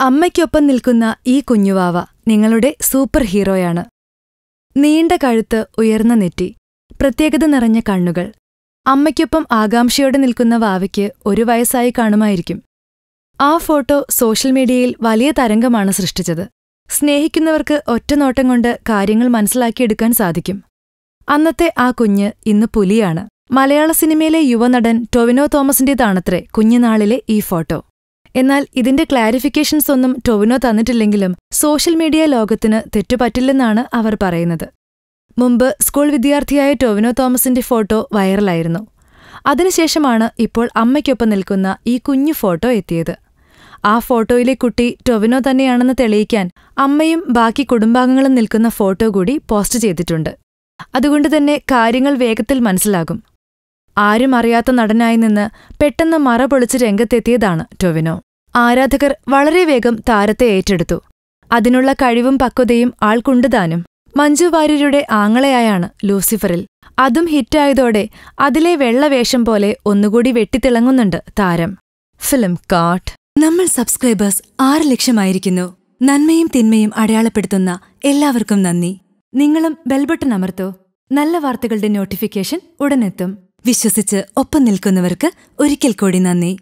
അമ്മയ്ക്കൊപ്പം നിൽക്കുന്ന ഈ കുഞ്ഞുവാവ നിങ്ങളുടെ സൂപ്പർ ഹീറോയാണ്. നീണ്ട കഴുത്ത് ഉയർന്ന നെറ്റി പ്രത്യേകത നിറഞ്ഞ കണ്ണുകൾ. അമ്മയ്ക്കൊപ്പം ആകാംക്ഷയോടെ നിൽക്കുന്ന വാവയ്ക്ക് ഒരു വയസ്സായി കാണുമായിരിക്കും. ആ ഫോട്ടോ സോഷ്യൽ മീഡിയയിൽ വലിയ തരംഗമാണ് സൃഷ്ടിച്ചത്. സ്നേഹിക്കുന്നവർക്ക് ഒറ്റനോട്ടം കൊണ്ട് കാര്യങ്ങൾ മനസ്സിലാക്കിയെടുക്കാൻ സാധിക്കും. അന്നത്തെ ആ കുഞ്ഞ് ഇന്ന് പുലിയാണ്. മലയാള സിനിമയിലെ യുവനടൻ ടൊവിനോ തോമസിന്റേതാണത്രേ കുഞ്ഞുനാളിലെ ഈ ഫോട്ടോ. എന്നാൽ ഇതിന്റെ ക്ലാരിഫിക്കേഷൻസ് ഒന്നും ടൊവിനോ തന്നിട്ടില്ലെങ്കിലും സോഷ്യൽ മീഡിയ ലോകത്തിന് തെറ്റുപറ്റില്ലെന്നാണ് അവർ പറയുന്നത്. മുമ്പ് സ്കൂൾ വിദ്യാർത്ഥിയായ ടൊവിനോ തോമസിന്റെ ഫോട്ടോ വൈറലായിരുന്നു. അതിനുശേഷമാണ് ഇപ്പോൾ അമ്മയ്ക്കൊപ്പം നിൽക്കുന്ന ഈ കുഞ്ഞു ഫോട്ടോ എത്തിയത്. ആ ഫോട്ടോയിലെ കുട്ടി ടൊവിനോ തന്നെയാണെന്ന് തെളിയിക്കാൻ അമ്മയും ബാക്കി കുടുംബാംഗങ്ങളും നിൽക്കുന്ന ഫോട്ടോ കൂടി പോസ്റ്റ് ചെയ്തിട്ടുണ്ട്. അതുകൊണ്ട് തന്നെ കാര്യങ്ങൾ വേഗത്തിൽ മനസ്സിലാകും. ആരും അറിയാത്ത നടനായി നിന്ന് പെട്ടെന്ന് മറ പൊളിച്ച് രംഗത്തെത്തിയതാണ് ടൊവിനോ. ആരാധകർ വളരെ വേഗം താരത്തെ ഏറ്റെടുത്തു. അതിനുള്ള കഴിവും പക്വതയും ആൾക്കുണ്ടുതാനും. മഞ്ജു വാര്യരുടെ ആങ്ങളയായാണ് ലൂസിഫറിൽ. അതും ഹിറ്റായതോടെ അതിലെ വെള്ളവേഷം പോലെ ഒന്നുകൂടി വെട്ടിത്തിളങ്ങുന്നുണ്ട് താരം. ഫിലിം കാട്ട് നമ്മൾ സബ്സ്ക്രൈബേഴ്സ് ആറ് ലക്ഷമായിരിക്കുന്നു. നന്മയും തിന്മയും അടയാളപ്പെടുത്തുന്ന എല്ലാവർക്കും നന്ദി. നിങ്ങളും ബെൽബട്ടൺ അമർത്തോ. നല്ല വാർത്തകളുടെ നോട്ടിഫിക്കേഷൻ ഉടനെത്തും. വിശ്വസിച്ച് ഒപ്പം നിൽക്കുന്നവർക്ക് ഒരിക്കൽ കൂടി നന്ദി.